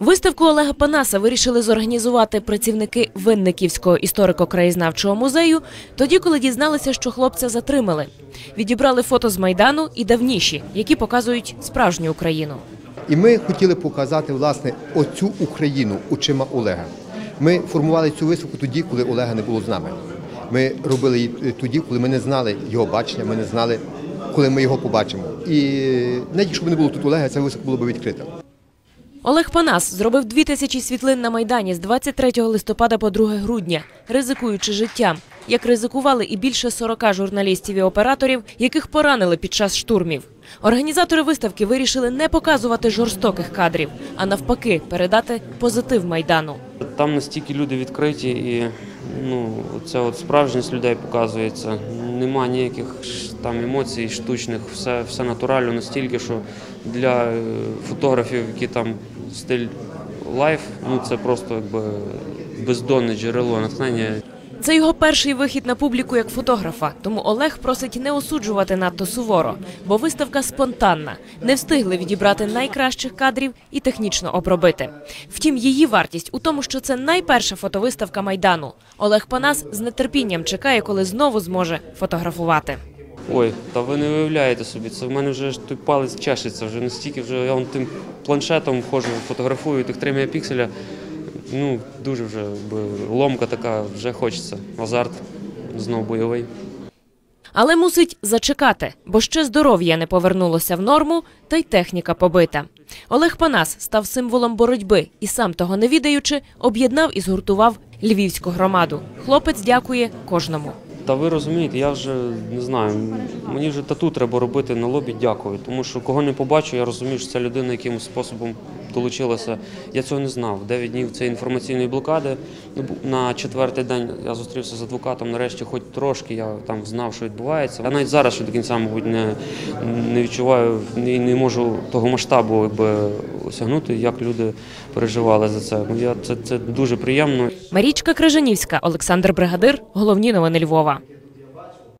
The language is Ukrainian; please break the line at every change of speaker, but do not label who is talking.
Виставку Олега Панаса вирішили зорганізувати працівники Винниківського історико-краєзнавчого музею тоді, коли дізналися, що хлопця затримали. Відібрали фото з майдану і давніші, які показують справжню Україну.
І ми хотіли показати власне оцю Україну очима Олега. Ми формували цю виставку тоді, коли Олега не було з нами. Ми робили її тоді, коли ми не знали його бачення, ми не знали, коли ми його побачимо. І навіть якщо б не було тут Олега, ця виставка була б відкрита.
Олег Панас зробив дві тисячі світлин на майдані з 23 листопада по 2 грудня, ризикуючи життям. Як ризикували і більше 40 журналістів і операторів, яких поранили під час штурмів. Організатори виставки вирішили не показувати жорстоких кадрів, а навпаки, передати позитив майдану.
Там настільки люди відкриті і ну, ця от справжність людей показується. Нема ніяких там емоцій штучних, все, все натурально настільки, що для е, фотографів, які там стиль лайф, ну це просто якби бездонне джерело натхнення.
Це його перший вихід на публіку як фотографа, тому Олег просить не осуджувати надто суворо, бо виставка спонтанна. Не встигли відібрати найкращих кадрів і технічно обробити. Втім, її вартість у тому, що це найперша фотовиставка майдану. Олег Панас з нетерпінням чекає, коли знову зможе фотографувати.
Ой, та ви не уявляєте собі, це в мене вже той палець чешеться, вже настільки вже я вон тим планшетом ходжу, фотографую тих 3 мегапікселя. Ну, дуже вже ломка така, вже хочеться. Азарт знов бойовий.
Але мусить зачекати, бо ще здоров'я не повернулося в норму, та й техніка побита. Олег Панас став символом боротьби і сам того не відаючи, об'єднав і згуртував львівську громаду. Хлопець дякує кожному.
Та ви розумієте, я вже не знаю, мені вже тату треба робити на лобі дякую. Тому що кого не побачу, я розумію, що ця людина якимось способом долучилася. Я цього не знав. Дев'ять днів цієї інформаційної блокади. На четвертий день я зустрівся з адвокатом. Нарешті, хоч трошки я там знав, що відбувається. Я навіть зараз ще до кінця, мабуть, не, не відчуваю і не можу того масштабу якби, осягнути, як люди переживали за це. Ну, я, це, це дуже приємно.
Марічка Крижанівська, Олександр Бригадир. Головні новини Львова.